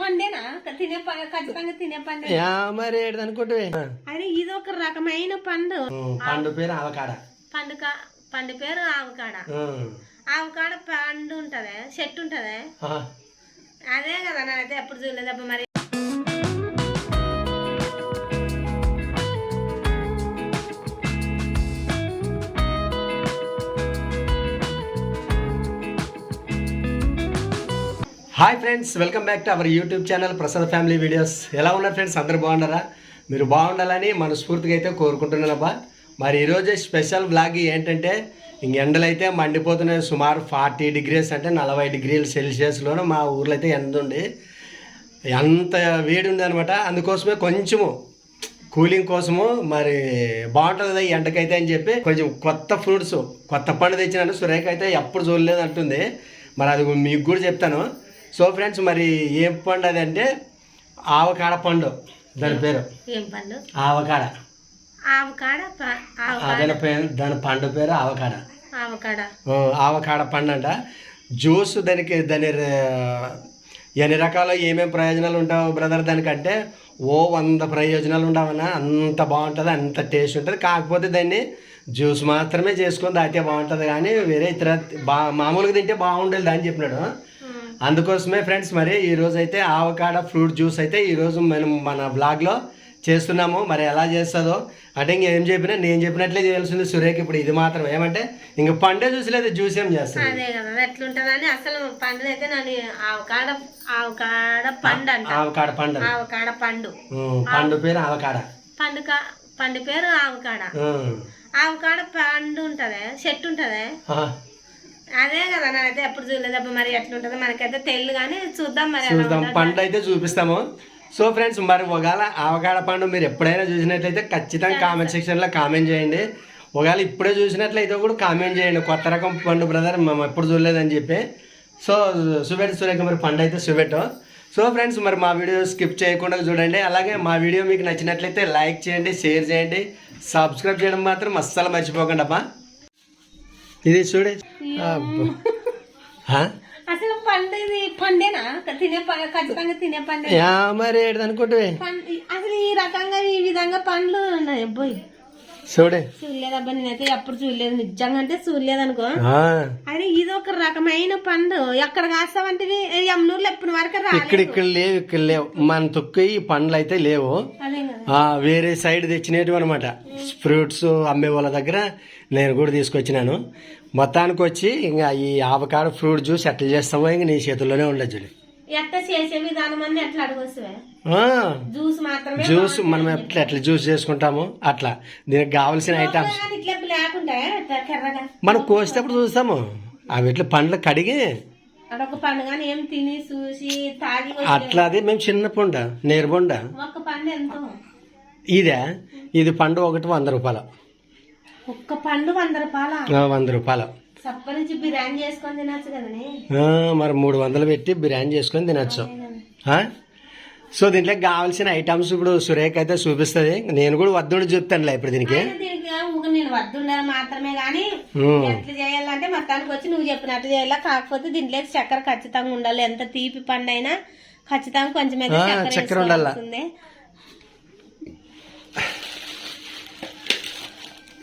పండేనా? తినే ఖచ్చితంగా తినే పండు మరి ఏడు అనుకుంటే అదే ఇది ఒక రకమైన పండు. పండు పేరు అవకాడ పండు కా- పండు పేరు ఆవకాడ. ఆవకాడ పండు ఉంటదే చెట్టు ఉంటదే. అదే కదా నేనైతే ఎప్పుడు చూడలేదు మరి. Hi friends welcome back to our YouTube channel Prasad family videos ఎలా ఉన్నారు ఫ్రెండ్స్ అందరూ బాగున్నారా? మీరు బాగుండాలని మనస్ఫూర్తిగా అయితే కోరుకుంటున్నానబ్బా మరి ఈరోజు స్పెషల్ బ్లాగ్ ఏంటంటే ఇంక ఎండలు అయితే మండిపోతున్నాయి. సుమారు ఫార్టీ డిగ్రీస్ అంటే నలభై డిగ్రీల సెల్సియస్లోనూ మా ఊర్లో అయితే ఎండ ఉంది. అంత వేడి ఉంది అనమాట అందుకోసమే కొంచెము కూలింగ్ కోసము మరి బాగుంటుంది ఎండకైతే అని చెప్పి కొంచెం కొత్త ఫ్రూట్స్ కొత్త పండు తెచ్చినాను. సురేఖ అయితే ఎప్పుడు చూడలేదు అంటుంది. మరి అది మీకు కూడా చెప్తాను. సో ఫ్రెండ్స్ మరి ఏం పండు అది అంటే? ఆవకాడ పండు. దాని పేరు? ఏం పండు? ఆవకాడ. ఆవకాడ అదే పేరు దాని పండు పేరు ఆవకాడ. ఆవకాడ. ఆవకాడ పండు అంట. జ్యూస్ దానికి దాని ఎన్ని రకాల ఏమేమి ప్రయోజనాలు ఉంటావు బ్రదర్? దానికంటే ఓ వంద ప్రయోజనాలు ఉండవన్నా అంత బాగుంటుంది అంత టేస్ట్ ఉంటుంది. కాకపోతే దాన్ని జ్యూస్ మాత్రమే చేసుకొని దాటే బాగుంటుంది. కానీ వేరే ఇతర బా మామూలుగా తింటే బాగుండేది అని చెప్పినాడు. అందుకోసమే ఫ్రెండ్స్ మరి ఈరోజు అయితే ఆవకాడ ఫ్రూట్ జ్యూస్ అయితే ఈరోజు మనం మన బ్లాగ్లో చేస్తున్నాము. మరి ఎలా చేస్తుందో అంటే ఇంకేం చెప్పినా నేను చెప్పినట్లే చేయాల్సింది సురేఖ ఇప్పుడు ఇది మాత్రం. ఏమంటే ఇంక పండే జ్యూస్ లేదు జ్యూస్ ఏం చేస్తుంది? అదే కదా అది ఎట్లుంటదని అసలు పండు అయితే నన్ను ఆవకాడ ఆవకాడ పండు అంట. ఆవకాడ పండు ఆవకాడ పండు. పండు పేరు ఆవకాడ. పండు పండు పేరు ఆవకాడ. ఆవకాడ పండు ఉంటదే చెట్టు ఉంటదే. అదే కదా నేనైతే ఎప్పుడు చూడలేదు. అబ్బా మరి ఎట్లుంటదో మనకైతే తెలియదు కానీ చూద్దాం మరి ఎలా చూద్దాం. ఉంటుందో. పండు అయితే చూపిస్తాము. సో ఫ్రెండ్స్ మరి ఒకవేళ ఆవకాడ పండు మీరు ఎప్పుడైనా చూసినట్లయితే ఖచ్చితంగా కామెంట్ సెక్షన్లో కామెంట్ చేయండి. ఒకవేళ ఇప్పుడే చూసినట్లయితే కూడా కామెంట్ చేయండి. కొత్త రకం పండు బ్రదర్ మేము ఎప్పుడు చూడలేదని చెప్పి. సో సుబెట్ సురేఖ మరి పండు అయితే సుబెట్టు సో ఫ్రెండ్స్ మరి మా వీడియో స్కిప్ చేయకుండా చూడండి. అలాగే మా వీడియో మీకు నచ్చినట్లయితే లైక్ చేయండి షేర్ చేయండి. సబ్స్క్రైబ్ చేయడం మాత్రం అస్సలు మర్చిపోకండి అబ్బా. ఇది చూడే? అసలు పండు ఇది పండేనా తినే ఖచ్చితంగా తినే పండు మరి ఏడు అనుకుంటే అసలు ఈ రకంగా ఈ విధంగా పండ్లు ఉన్నాయి అబ్బాయి. చూడే. చూడలేదబ్బా నేనైతే ఎప్పుడు చూడలేదు. నిజంగా అంటే చూడలేదు అనుకో అదే ఇది ఒక రకమైన పండు. ఎక్కడ కాస్తావంటే యమునూరులో ఎప్పుడు వరకు ఇక్కడ ఇక్కడ లేవు ఇక్కడ లేవు. మన తొక్కు ఈ పండ్లు అయితే లేవు వేరే సైడ్ తెచ్చినవి అనమాట ఫ్రూట్స్ అమ్మే వాళ్ళ దగ్గర నేను కూడా తీసుకొచ్చినాను. మొత్తానికి వచ్చి ఇంకా ఈ ఆవకాడ ఫ్రూట్ జ్యూస్ ఎట్లా చేస్తామో ఇంక నీ చేతుల్లోనే ఉండదు ఎట్ట చేసే విధానం అన్ని ఎట్లా అడగొస్తావే ఆ, జ్యూస్ మాత్రమే జ్యూస్ మనం ఎట్లా ఎట్లా జ్యూస్ చేసుకుంటాము? అట్లా. దీనికి కావాల్సిన ఐటమ్స్ ఎట్లా మనం కోసేటప్పుడు చూస్తాము. అవి ఇట్లా పండ్లు కడిగి అదొక పండు కానీ ఏం తిని చూసి తాగి వచ్చి- అట్లా అది మేము చిన్న పొండ ఒక్క పండు ఎంతో? ఇదే. ఇది పండు ఒకటి వంద రూపాయలు. ఒక్క పండు వంద రూపాయల? వంద రూపాయలు. మరి మూడు వందలు పెట్టి బిర్యానీ చేసుకొని తినచ్చు? సో దీంట్లో కావాల్సిన ఐటమ్స్ ఇప్పుడు సురేఖ అయితే చూపిస్తుంది. నేను కూడా వద్దుడు చెప్తానులే ఇప్పుడు దీనికి. నేను మాత్రమే కానీ. ఎట్లా చేయాలంటే మొత్తానికి వచ్చి నువ్వు చెప్పినట్టు చేయాలా? కాకపోతే దీంట్లో చక్కెర ఖచ్చితంగా ఉండాలి. ఎంత తీపి పండు అయినా ఖచ్చితంగా కొంచెం చక్కెర ఉండాలా.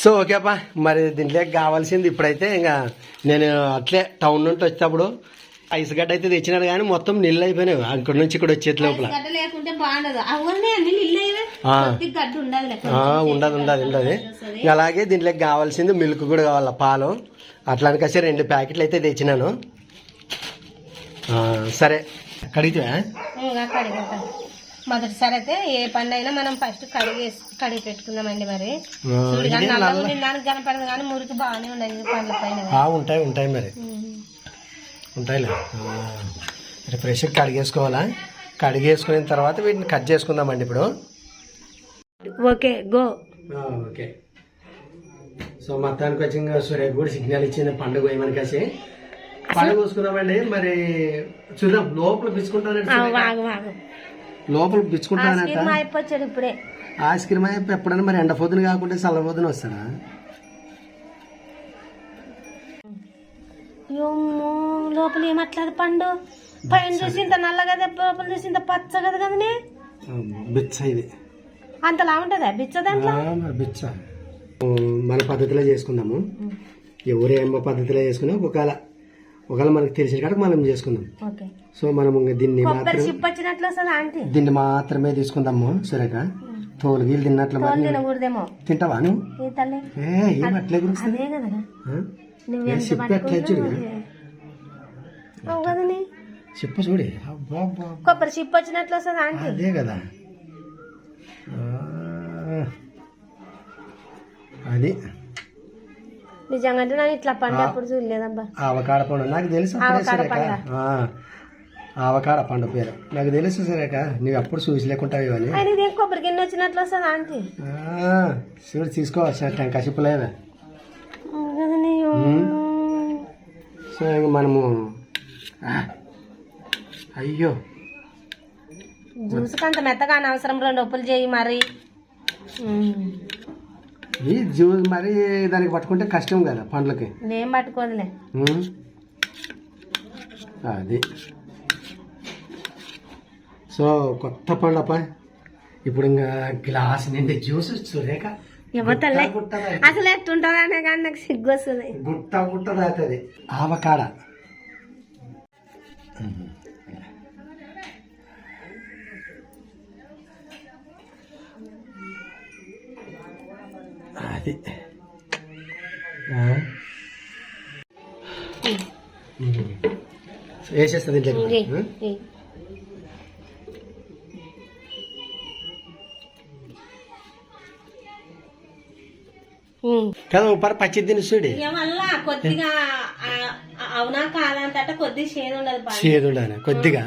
సో ఓకేపా మరి దీంట్లో కావాల్సింది ఇప్పుడైతే ఇంకా నేను అట్లే టౌన్ నుండి వచ్చేటప్పుడు ఐస్ గడ్డ అయితే తెచ్చినాను కానీ మొత్తం నీళ్ళు అయిపోయినాయి. అక్కడ నుంచి ఇక్కడ వచ్చే లోపల. ఉండదు ఉండదు ఉండదు అలాగే దీంట్లో కావాల్సింది మిల్క్ కూడా కావాలి పాలు. అట్లా కసి రెండు ప్యాకెట్లు అయితే తెచ్చినాను. సరే. కడిగేద్దాం మొదటిసారి అయితే ఏ పండు అయినా మనం ఫస్ట్ కడిగి కడిగి పెట్టుకుందామండి మరి. చూడు కానీ నల్లగా నిందానికి కనపడదు కానీ మురికి బాగానే ఉండదు పండ్ల పైన. ఉంటాయి ఉంటాయి మరి. ఉంటాయిలే. మరి ఫ్రెష్ కడిగేసుకోవాలా? కడిగేసుకున్న తర్వాత వీటిని కట్ చేసుకుందామండి ఇప్పుడు. Okay go. ఆ, ఓకే. సో మొత్తానికి వచ్చి ఇంకా సూర్య కూడా సిగ్నల్ ఇచ్చింది పండుగ వేయమని కాసి. పండుగ చూసుకుందామండి మరి చూద్దాం లోపల వాగు. లోపల పిచ్చుకుంటానంట సినిమా అయిపోయాడు ఇప్పుడే. ఐస్ క్రీమ్ అయిపోయి ఎప్పుడైనా మరి ఎండ పొద్దున కాకుండా చల్ల పొద్దున వస్తాడా అయ్యో, లోపల ఏమట్లేదు పండు? పైన చూసి ఇంత నల్ల కదా లోపల చూసి ఇంత పచ్చ కదా కదనే బిచ్చ ఇది. అంతలా ఉంటుందా? బిచ్చ దాంట్లో? బిచ్చ. మన పద్ధతిలో చేసుకుందాము. ఎవరు ఏం పద్ధతిలో చేసుకున్నా ఒకవేళ ఒకవేళ మనకు తెలిసిన కాడ మనం చేసుకుందాం. ఓకే. సో మనం ఇంక దీన్ని దీన్ని మాత్రమే తీసుకుందాము సురేఖ. తోలు గీలు తిన్నట్లు తింటావా నువ్వు? అట్లే చెప్పు చూడు చెప్పు చూడు. కొబ్బరి చిప్ వచ్చినట్లు వస్తుంది ఆంటీ? అదే కదా. అది. నిజంగా అంటే నేను ఇట్లా పండు అప్పుడు చూడలేదబ్బా. ఆవకాడ పండు. నాకు తెలుసు ఆవకాడ పండా? పేరు. నాకు తెలుసు సురేఖ. నీవు అప్పుడు చూసి లేకుంటావు ఇవన్నీ? ఇదేం కొబ్బరి గిన్నె వచ్చినట్లు వస్తుంది ఆంటీ? చూడు తీసుకోవచ్చు కదనే సో ఇంక మనము. అయ్యో. జ్యూస్కి అంత మెత్తగా అనవసరం రెండు ఒప్పులు చేయి మరి. ఈ జ్యూస్ మరి దానికి పట్టుకుంటే కష్టం కదా పండ్లకి. నేను పట్టుకోదులే. అది. సో కొత్త పండప ఇప్పుడు ఇంకా గ్లాస్ నిండి జ్యూస్ సురేఖ గుట్టదా? అసలు ఎట్టుంటుందా అనే కానీ నాకు సిగ్గు వస్తుంది. గుట్ట గుట్ట తాగుతుంది. ఆవకాడ. అది? ఇంకే. ఉమ్. కదా ఉప్పర పచ్చి తిని చూడి ఇక మళ్ళా కొద్దిగా అవునా కాదంటే కొద్దిగా చేదు ఉండదు పాలు. చేదుండాలి కొద్దిగా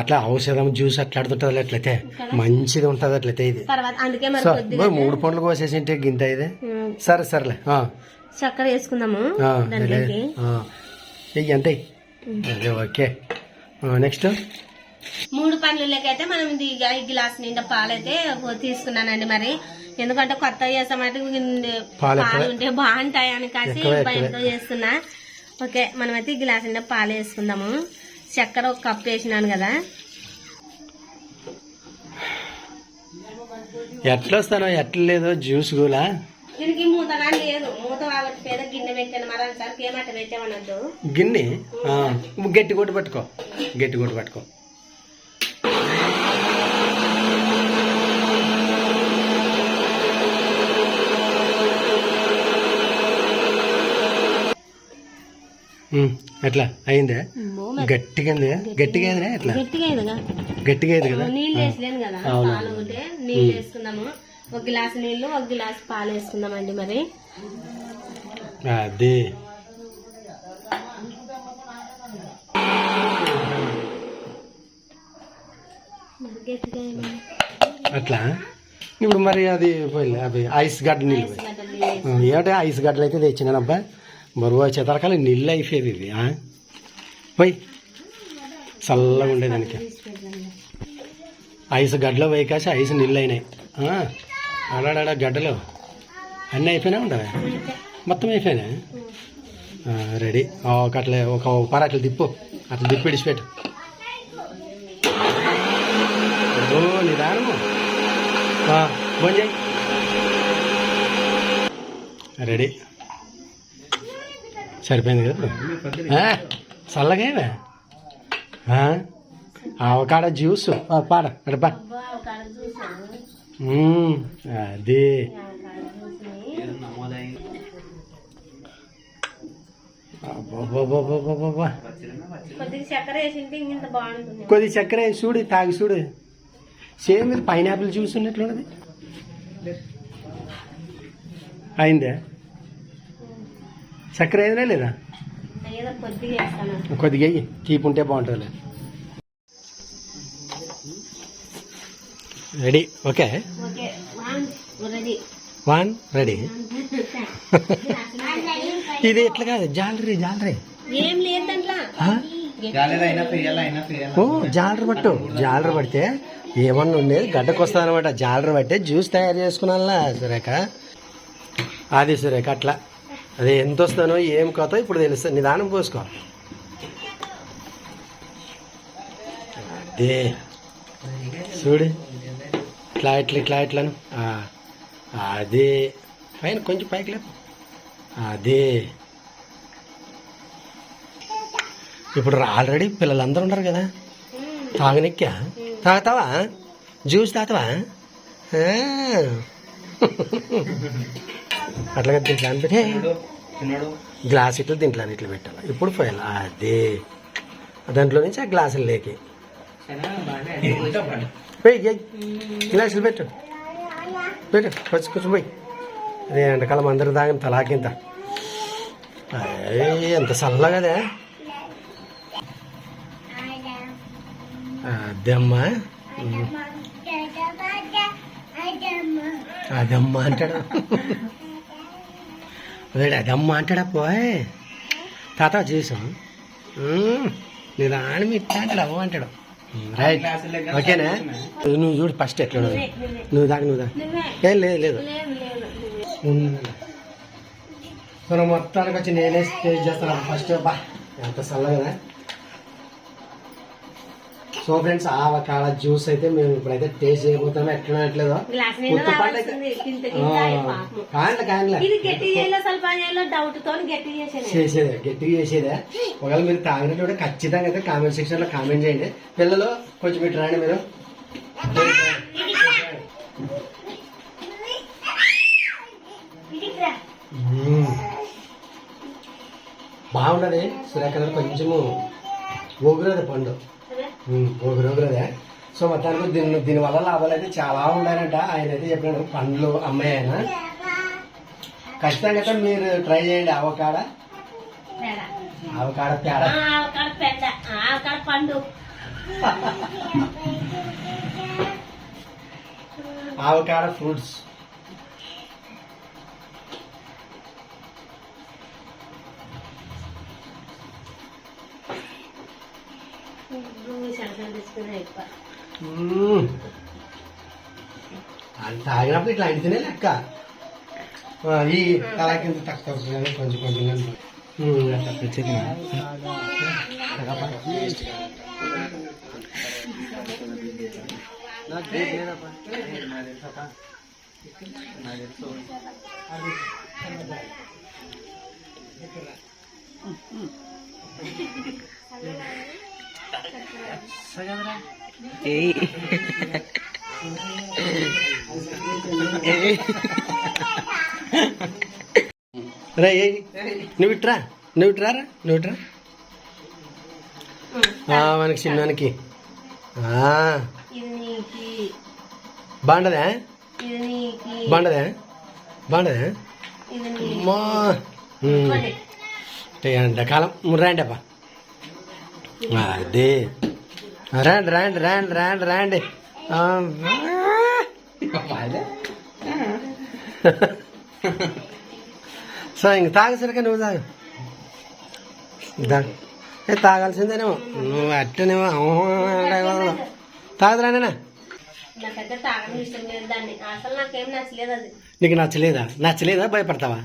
అట్లా ఔషధం జ్యూస్ అట్లా ఆడుతుంటది అట్లయితే. మంచిది ఉంటది అట్లయితే ఇది. అందుకే మూడు పండ్లు కోసేసింటే గింత ఇది. సరే సరేలే. చక్కెర వేసుకుందాము అంతే అదే ఓకే. నెక్స్ట్? మూడు పండ్లకైతే మనం ఇది గ్లాస్ నిండా పాలైతే తీసుకున్నానండి మరి. ఎందుకంటే కొత్త చేసామంటే పాలు ఉంటే బాగుంటాయి అని కాసి భయంతో చేస్తున్నా. ఓకే మనమైతే ఈ గ్లాస్ నిండా పాలు వేసుకుందాము. చక్కెర ఒక కప్ వేసినాను కదా. ఎట్లా వస్తానో ఎట్లా లేదో జ్యూస్ కూడా దీనికి మూత కానీ లేదు. మూత కాబట్టి పేద గిన్నె పెట్టాను. ఏమంట గిన్నె? గట్టి కొట్టు పట్టుకో. గట్టి కొట్టు పట్టుకో. ఎట్లా అయిందా? గట్టిగా? గట్టిగా అయిందా ఎట్లా గట్టిగా అయింది కదా? నీళ్ళు వేసలేను కదా. పాలు ఉంటే నీళ్ళు వేసుకుందాము ఒక గ్లాస్ నీళ్ళు ఒక గ్లాస్ పాలు వేసుకుందామండి మరి. అది. అట్లా? ఇప్పుడు మరి అది అవి ఐస్ గడ్డ నీళ్ళు. పోయి. గడ్డలు నీళ్ళు వేసి. ఆ, ఏమిటి ఐస్ గడ్డలు అయితే తెచ్చినాను అబ్బా? బరువు చితరకాల నీళ్ళు అయిపోయేది ఇది పోయి. చల్లగా ఉండేదానికి ఐస్ గడ్డలు పోయి కాసి ఐస్ నీళ్ళు అయినాయి. ఆ, ఆడాడ గడ్డలు. అన్నీ అయిపోయినా ఉండవా? మొత్తం అయిపోయినాయి. రెడీ. ఒక అట్లా ఒక పర అట్లా తిప్పు అట్లా దిప్పు విడిచిపెట్టు ఓ నిదానము రెడీ. సరిపోయింది కదా? ఇప్పుడు ఆ, చల్లగా ఏవే? ఆ ఆవకాడ జ్యూస్ పాడ అడపా అది. కొద్ది చక్కెర చూడు తాగి చూడు. సేమ్ ఇది పైనాపిల్ జ్యూస్ ఉన్నట్లున్నది. అయిందా? చక్కెర అయిందా లేదా? కొద్దిగా. తీపి ఉంటే బాగుంటుంది ready okay okay. One ready one ready ఇది ఎట్లా కాదు? జాలరీ జాలరీ? ఓ జాలరీ పట్టు. జాలరీ పడితే ఏమన్నా ఉండేది? గడ్డకు వస్తుంది అనమాట జాలరీ పట్టే జ్యూస్ తయారు చేసుకున్నా సురేఖ. అది సురేఖ అట్లా. అదే ఎంత వస్తానో ఏం కథ ఇప్పుడు తెలుస్తుంది. నిదానం పోసుకో. అదే. చూడు. ఇట్లా ఇట్లా ఇట్లా ఇట్లాను. అదే. పైన కొంచెం పైకి లేదు అదే. ఇప్పుడు ఆల్రెడీ పిల్లలందరూ ఉన్నారు కదా. తాగనిక్కా? తాగుతావా? జ్యూస్ తాగుతావా? అట్లాగే తింటా అని పెట్టి గ్లాస్ ఇట్లా దీంట్లో ఇట్లా పెట్టాలి. ఇప్పుడు పోయాలి అదే. దాంట్లో నుంచి ఆ గ్లాసులు లేకి. గ్లాసులు పెట్టు. పెట్టు. కొంచెం కొంచెం పోయి. అదే ఎండాకాలం అందరూ తాగిన తలాకింత అయ్యి, ఎంత చల్లగదే అదమ్మా. అదమ్మా అంటాడు. అదే అదమ్మా అంటాడా పోయ్ తాత చేసాం మీ అంటాడు అవ్వ అంటాడు. రైట్ ఓకేనా? నువ్వు చూడు ఫస్ట్ ఎట్లా. నువ్వు దాకా నువ్వు దాకా ఏం లేదు లేదు. మనం మొత్తానికి వచ్చి నేనే టేస్ట్ చేస్తాను. ఫస్ట్ బా ఎంత చల్లగా సో ఫ్రెండ్స్ ఆవకాడ జ్యూస్ అయితే మేము ఇప్పుడైతే టేస్ట్ చేయబోతాము ఎట్లా ఎట్లేదో. కాండ్ల కాండ్ల. ఇది గట్టి చేసేదే? గట్టిగా చేసేదే. ఒకవేళ మీరు తాగినట్టు కూడా ఖచ్చితంగా అయితే కామెంట్ సెక్షన్లో కామెంట్ చేయండి. పిల్లలు కొంచెం ఇటు రండి మీరు. బాగున్నది సూర్యకలర్ కొంచెము ఒగురది పండు. ఉమ్, ఒగురొగురదే సో మొత్తానికి దీని దీని వల్ల లాభాలు అయితే చాలా ఉన్నాయంట ఆయన అయితే చెప్పినాడు పండ్లు అమ్మాయి ఆయన ఖచ్చితంగా మీరు ట్రై చేయండి. ఆవకాడ? ఆవకాడ పేడ. పండు. Avocado fruits. తీసుకుని ఎక్కువ మ్మ్. అది తాగినప్పుడు ఇట్లా అంటితేనే లెక్క ఆ, ఈ తల కింద తక్కువ కానీ కొంచెం కొంచెం కానీ. మ్మ్, అట్లా తెచ్చేది. రే. నువ్వు ఇట్రా నువ్వు ఇట్రా నువ్వు ఇట్రా. ఆ, మనకి చిన్నానికి బాగుండదా? బాగుండదా? బాగుండదా. అంటే ఎండాకాలం రండి అబ్బా అదే రండి రండి రండి రండి రండి. సో ఇంక తాగసరిగా నువ్వు తాగు. ఏ తాగాల్సిందేనేమో. నువ్వు అట్టనేమో తాగదురానేనా నాకేం నచ్చలేదు నచ్చలేదా? భయపడతావా.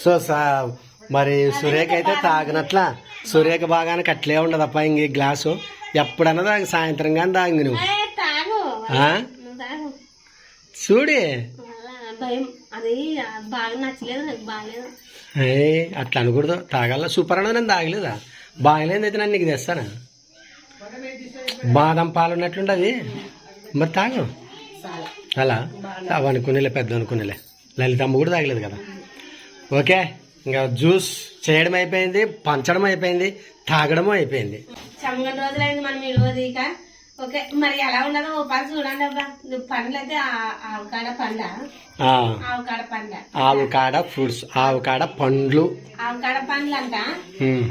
సో సా మరి సురేఖ అయితే తాగినట్ల సురేఖ బాగానే అట్లే ఉండదప్ప ఇంక ఈ గ్లాసు. ఎప్పుడన్నా తాగి సాయంత్రం కానీ తాగింది నువ్వు. ఏ, తాగు? నువ్వు చూడి. అది అట్లా అనకూడదు. తాగాల సూపర్ అన్న నేను తాగలేదా? బాగలేదు అయితే నన్ను నీకు తెస్తానా? బాదం పాలు ఉన్నట్లుండదు. మరి తాగు. అలా. అవి అనుకునేలే పెద్ద అనుకునేలే. లలితమ్మ కూడా తాగలేదు కదా. ఓకే. ఇంకా జ్యూస్ చేయడం అయిపోయింది పంచడం అయిపోయింది తాగడం అయిపోయింది. చమ్మగంట రోజులైంది మనం ఇవ్వదు ఇక. ఓకే మరి ఎలా ఉండదో ఓ పని చూడండి అబ్బా. పండ్లు అయితే ఆవకాడ పండ. ఆ, ఆవకాడ పండ. ఆవుకాడ ఫ్రూట్స్ ఆవుకాడ పండ్లు. ఆవకాడ పండ్లు అంట.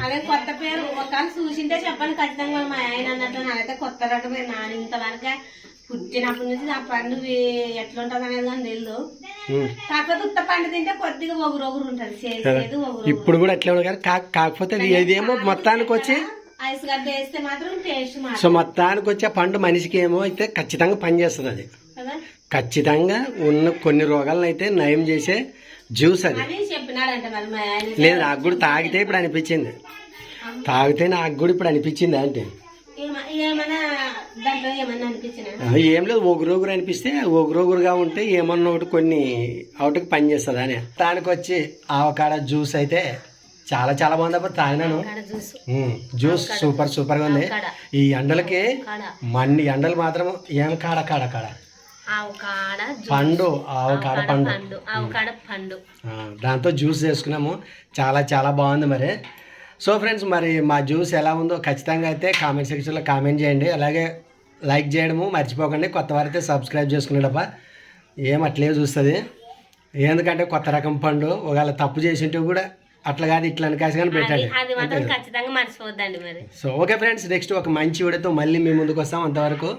అదే కొత్త పేరు. ఒకవేళ చూసింటే చెప్పండి ఖచ్చితంగా మా ఆయన అన్నట్టు. నాకైతే కొత్త రకమే నాని ఇంతవరకు పుట్టినప్పటి నుంచి నా పండు వే- ఎట్లుంటది అనేది కానీ తెలియదు. కాకపోతే ఉత్త పండు తింటే కొద్దిగా ఒగురు ఒగురు ఉంటది చేసేది ఒగురు ఇప్పుడు కూడా ఎట్లా ఉంది కానీ కాకపోతే ఇదేమో మొత్తానికి వచ్చి ఐస్ గడ్డ వేస్తే మాత్రం టేస్ట్ సో మొత్తానికి వచ్చే పండు మనిషికి ఏమో అయితే ఖచ్చితంగా పనిచేస్తుంది అది. ఖచ్చితంగా ఉన్న కొన్ని రోగాలను అయితే నయం చేసే జ్యూస్ అది. లేదు నాకు కూడా తాగితే ఇప్పుడు అనిపించింది. తాగితే నాకు కూడా ఇప్పుడు అనిపించింది అంటే ఏమ- ఏమన్నా దాంట్లో ఏమన్నా అనిపించిన ఆ, ఏం లేదు ఒగురొగురు అనిపిస్తే ఒగురొగురుగా ఉంటే ఏమన్నా ఒకటి కొన్ని అవుట్కి పని చేస్తుంది అని. దానికి వచ్చి ఆవకాడ జ్యూస్ అయితే చాలా చాలా బాగుంది అప్పుడు తాగినాను. జ్యూస్. సూపర్ సూపర్గా ఉంది. ఈ ఎండలకి మన్ని ఎండలు మాత్రం ఏం కాడ కాడ కాడ. పండు ఆవు కాడ పండు. పండు దాంతో జ్యూస్ చేసుకున్నాము. చాలా చాలా బాగుంది మరి. సో ఫ్రెండ్స్ మరి మా జ్యూస్ ఎలా ఉందో ఖచ్చితంగా అయితే కామెంట్ సెక్షన్లో కామెంట్ చేయండి. అలాగే లైక్ చేయడము మర్చిపోకండి. కొత్త వారైతే సబ్స్క్రైబ్ చేసుకునేటప్ప ఏం అట్లే చూస్తుంది. ఎందుకంటే కొత్త రకం పండు ఒకవేళ తప్పు చేసింటే కూడా అట్లా కాదు ఇట్లా అనకాసి కానీ పెట్టండి. సో ఓకే ఫ్రెండ్స్ నెక్స్ట్ ఒక మంచి వీడియోతో మళ్ళీ మీ ముందుకు వస్తాం. అంతవరకు